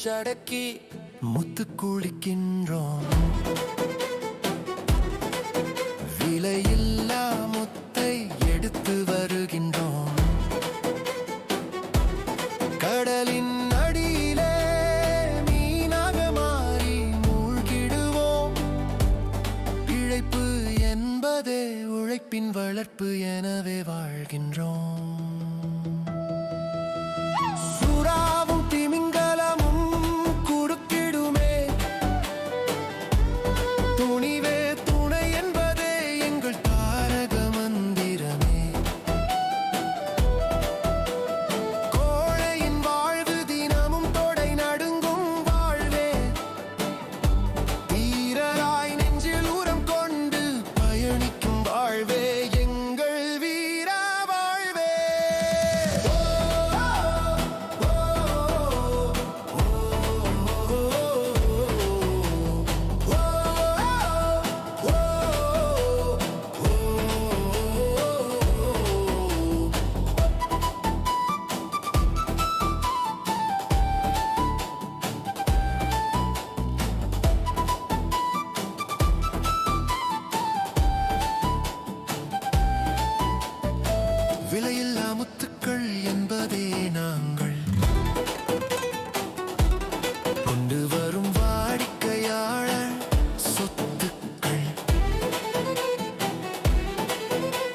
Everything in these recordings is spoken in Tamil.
மூச்சடக்கி முத்து குளிக்கின்றோம். விலையில்லா முத்தை எடுத்து வருகின்றோம். கடலின் அடியிலே மீனாக மாறி மூழ்கிடுவோம். இழைப்பு என்பதே உழைப்பின் வளர்ப்பு எனவே வாழ்கின்றோம்.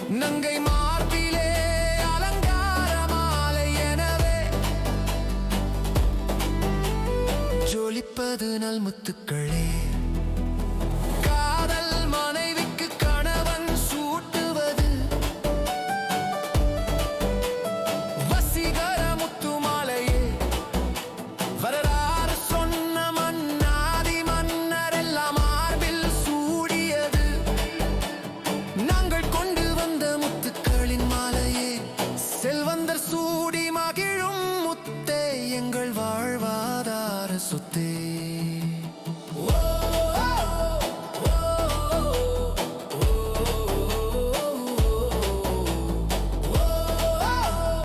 நங்கை மார்பிலே அலங்கார மாலை எனவே. ஜொலிப்பது நல் முத்துக்களே.